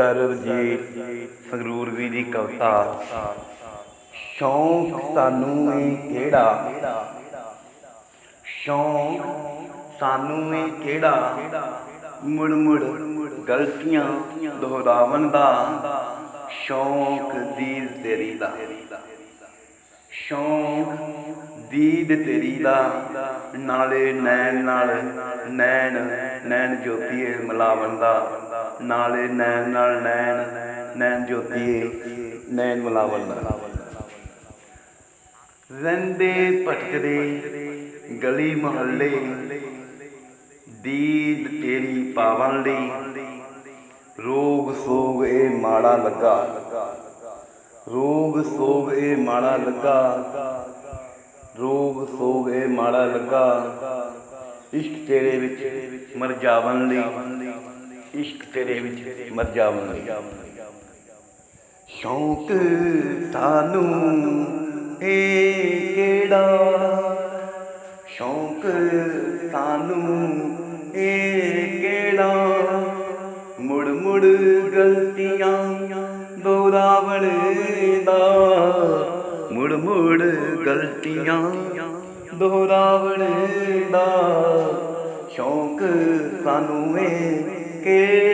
ਸਰਬਜੀਤ ਸੰਗਰੂਰ ਵੀ ਦੀ ਕਵਿਤਾ। ਸ਼ੌਂਕ ਸਾਨੂੰ ਇਹ ਕਿਹੜਾ? ਸ਼ੌਂਕ ਸਾਨੂੰ ਇਹ ਕਿਹੜਾ? ਮੁੜ ਮੁੜ ਗਲਤੀਆਂ ਦੁਹਰਾਵਣ ਦਾ। ਸ਼ੌਂਕ ਦੀਦ ਤੇਰੀ ਦਾ। ਸ਼ੌਂਕ ਦੀਦ ਤੇਰੀ ਦਾ। ਨਾਲੇ ਨੈਣ ਨਾਲ ਨੈਣ ਨੈਣ ਜੋਤੀਏ ਮਿਲਾਵਣ ਦਾ। ਨਾਲੇ ਨੈਣ ਨਾਲ ਨੈਣ ਨੈਣ ਜੋਤੀਏ, ਨੈਣ ਮਿਲਾਵਣ ਦਾ ਭਟਕਦੇ ਗਲੀ ਮੁਹੱਲੇ, ਦੀਦ ਤੇਰੀ ਪਾਵਨ ਲਈ। ਰੋਗ ਸੋਗ ਇਹ ਮਾੜਾ ਲੱਗਾ। ਰੋਗ ਸੋਗ ਇਹ ਮਾੜਾ ਲੱਗਾ। ਰੋਗ ਸੋਗ ਇਹ ਮਾੜਾ ਲੱਗਾ। ਇਸ਼ਕ ਤੇਰੇ ਵਿੱਚ ਮਰ ਜਾਵਨ ਲਈ। ਇਸ਼ਕ ਤੇਰੇ ਵਿੱਚ ਮਰ ਜਾਵਨ ਲਈ ਸ਼ੌਂਕ ਸਾਨੂੰ ਇਹ ਕਿਹੜਾ? ਸ਼ੌਂਕ ਸਾਨੂੰ ਇਹ ਕਿਹੜਾ? ਮੁੜ ਮੁੜ ਗਲਤੀਆਂ ਦੋਹਰਾਵਣ ਦਾ। ਮੁੜ ਮੁੜ ਗਲਤੀਆਂ ਦੋਹਰਾਵਣ ਦਾ। ਸ਼ੌਂਕ ਸਾਨੂੰ ਇਹ ਕਿਹੜਾ